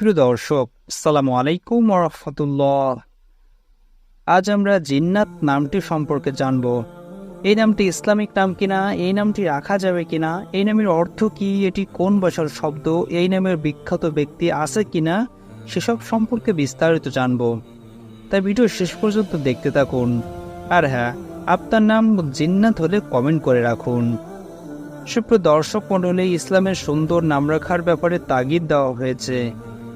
প্রিয় দর্শক, আসসালামু আলাইকুম রহমতুল্লাহ। আজ আমরা জিন্নাত নামটি সম্পর্কে জানব। এই নামটি ইসলামিক নাম কিনা, এই নামটি রাখা যাবে কিনা, এই নামের অর্থ কি, এটি কোন ভাষার শব্দ, এই নামের বিখ্যাত ব্যক্তি আছে কিনা, সেসব সম্পর্কে বিস্তারিত জানব। তাই ভিডিও শেষ পর্যন্ত দেখতে থাকুন। আর হ্যাঁ আপনার নাম জিন্নাত হলে কমেন্ট করে রাখুন। সুপ্রিয় দর্শক মণ্ডলী, ইসলামের সুন্দর নাম রাখার ব্যাপারে তাগিদ দেওয়া হয়েছে।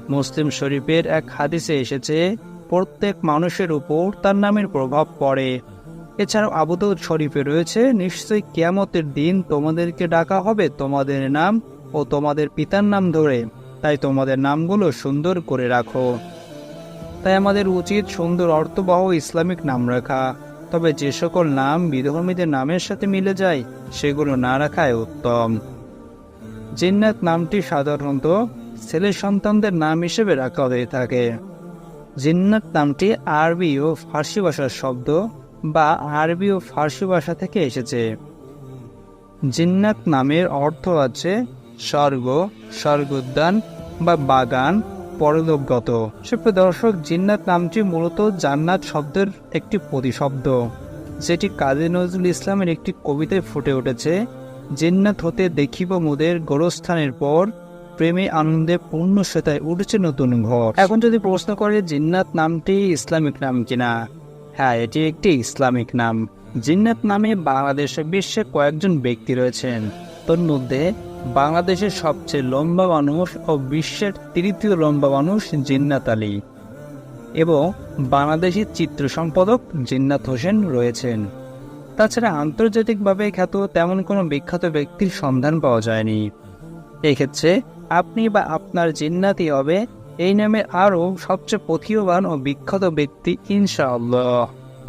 মুসলিম শরীফের এক হাদিসে এসেছে, প্রত্যেক মানুষের উপর তার নামের প্রভাব পড়ে। এছাড়াও আবুদৌদ শরীফে রয়েছে, নিশ্চয়ই কিয়ামতের দিন তোমাদেরকে ডাকা হবে তোমাদের নাম ও তোমাদের পিতার নাম ধরে। তাই তোমাদের নামগুলো সুন্দর করে রাখো। তাই আমাদের উচিত সুন্দর অর্থবহ ইসলামিক নাম রাখা। তবে যে সকল নাম বিধর্মীদের নামের সাথে মিলে যায়, সেগুলো না রাখাই উত্তম। জিন্নাত নামটি সাধারণত ছেলে সন্তানদের নাম হিসেবে রাখা হয়ে থাকে। জিন্নাত নামটি আরবি ও ফার্সি ভাষার শব্দ বা আরবি ও ফার্সি ভাষা থেকে এসেছে। জিন্নাত নামের অর্থ আছে স্বর্গ, স্বর্গোদ্যান বা বাগান, পরলোকগত। সুপ্রিয় দর্শক, জিন্নাত নামটি মূলত জান্নাত শব্দের একটি প্রতিশব্দ, যেটি কাজী নজরুল ইসলামের একটি কবিতায় ফুটে উঠেছে। জিন্নাত হতে দেখিব মোদের গোরস্থানের পর প্রেমে আনন্দে পূর্ণ শ্বেতায় উঠেছে নতুন ঘর। এখন যদি প্রশ্ন করে, জিন্নাত নামটি ইসলামিক নাম কিনা? হ্যাঁ এটি একটি ইসলামিক নাম। জিন্নাত নামে বাংলাদেশে বিশ্বে কয়েকজন ব্যক্তি রয়েছেন। তোর মধ্যে বাংলাদেশের সবচেয়ে লম্বা মানুষ ও বিশ্বের তৃতীয় লম্বা মানুষ জিন্নাত আলী এবং বাংলাদেশের চিত্র সম্পাদক জিন্নাত হোসেন রয়েছেন। তাছাড়া আন্তর্জাতিকভাবে খ্যাত তেমন কোনো বিখ্যাত ব্যক্তির সন্ধান পাওয়া যায়নি। এক্ষেত্রে আপনি বা আপনার জিন্নাতি হবে। এই নামে আরও সবচেয়ে পথীয়বান ও বিখ্যাত ব্যক্তি ইনশাআল্লাহ।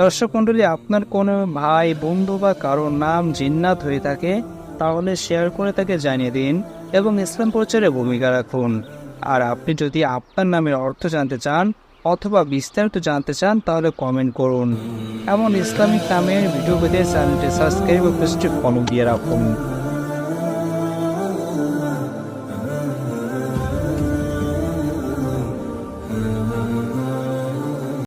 দর্শক মণ্ডলী, আপনার কোনো ভাই, বন্ধু বা কারোর নাম জিন্নাত হয়ে থাকে, তাহলে শেয়ার করে তাকে জানিয়ে দিন এবং ইসলাম প্রচারে ভূমিকা রাখুন। আর আপনি যদি আপনার নামের অর্থ জানতে চান অথবা বিস্তারিত জানতে চান, তাহলে কমেন্ট করুন। এমন ইসলামিক নামের ভিডিও পেতে চ্যানেলটি সাবস্ক্রাইব ও পেজটি ফলো দিয়ে রাখুন।